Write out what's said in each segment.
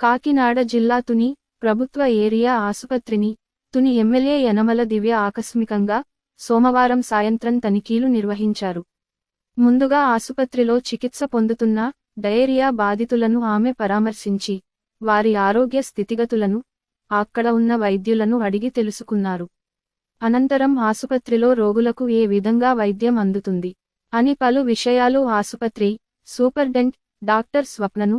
కాకినాడ జిల్లా తుని ప్రభుత్వ ఏరియా ఆసుపత్రిని తుని ఎమ్మెల్యే యనమల దివ్య ఆకస్మికంగా సోమవారం సాయంత్రం తనిఖీలు నిర్వహించారు. ముందుగా ఆసుపత్రిలో చికిత్స పొందుతున్న డయేరియా బాధితులను ఆమె పరామర్శించి వారి ఆరోగ్య స్థితిగతులను అక్కడ ఉన్న వైద్యులను అడిగి తెలుసుకున్నారు. అనంతరం ఆసుపత్రిలో రోగులకు ఏ విధంగా వైద్యం అందుతుంది అని పలు విషయాలు ఆసుపత్రి సూపర్డెంట్ డాక్టర్ స్వప్నను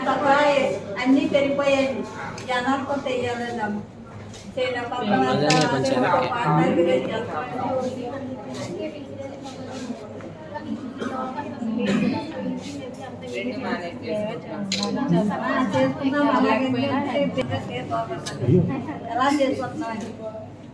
తప్ప అన్ని పెరిగిపోయాయి జనాలు కొంత వేయాలన్నాము చేయడం పక్కన చేసుకుందాం అలాగే ఎలా చేసుకుంటున్నాం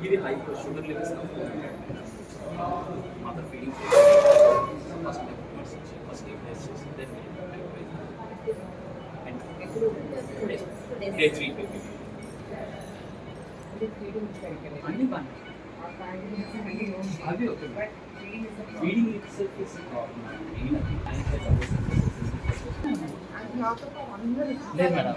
ये भी हाई ब्लड शुगर लेवल्स का फ़ोन है। Mother feeding first first then and day 3 पे पानी पानी Feeding itself is a problem. नहीं मैडम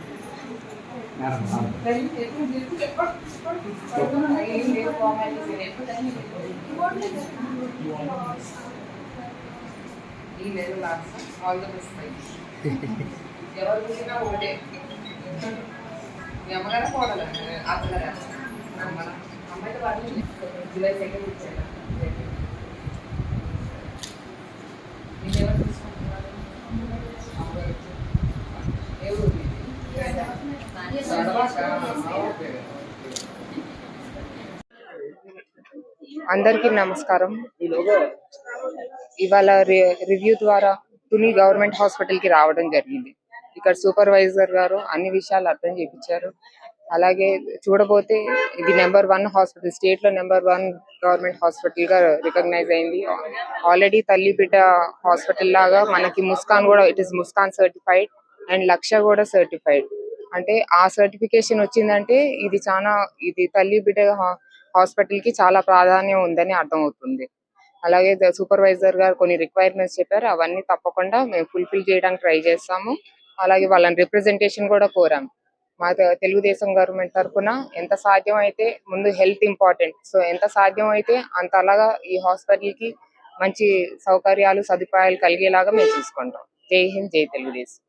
ఈ నెల లాస్ట్ ఆల్ ద బెస్ట్ ఎవరు పుట్టినా ఒకటే మీ అమ్మగారు పోవాలి అత్తగారు అమ్మ అమ్మాయితో జూలై సెకండ్ ఇచ్చారు మీరు ఎవరు తీసుకుంటున్నారు అమ్మగారు ఏ ఊరు మీది? ఓకే అందరికీ నమస్కారం. ఇవాళ రి- రివ్యూ ద్వారా తుని గవర్నమెంట్ హాస్పిటల్కి రావడం జరిగింది. ఇక్కడ సూపర్వైజర్ గారు అన్ని విషయాలు అర్థం చేపించారు. అలాగే చూడబోతే ఇది నెంబర్ వన్ హాస్పిటల్ స్టేట్లో నెంబర్ వన్ గవర్నమెంట్ హాస్పిటల్గా రికగ్నైజ్ అయింది. ఆల్రెడీ తల్లి హాస్పిటల్ లాగా మనకి ముస్కాన్ కూడా it is Muskan certified and Lakshya కూడా సర్టిఫైడ్. అంటే ఆ సర్టిఫికేషన్ వచ్చిందంటే ఇది చాలా ఇది తల్లి బిడ్డ హాస్పిటల్కి చాలా ప్రాధాన్యం ఉందని అర్థమవుతుంది. అలాగే సూపర్వైజర్ గారు కొన్ని రిక్వైర్మెంట్స్ చెప్పారు అవన్నీ తప్పకుండా మేము ఫుల్ఫిల్ చేయడానికి ట్రై చేస్తాము. అలాగే వాళ్ళని రిప్రజెంటేషన్ కూడా కోరాం. మా తెలుగుదేశం గవర్నమెంట్ తరఫున ఎంత సాధ్యం అయితే ముందు హెల్త్ ఇంపార్టెంట్ సో ఎంత సాధ్యం అయితే అంత అలాగా ఈ హాస్పిటల్కి మంచి సౌకర్యాలు సదుపాయాలు కలిగేలాగా మేము చూసుకుంటాం జై హింద్ జై తెలుగుదేశం.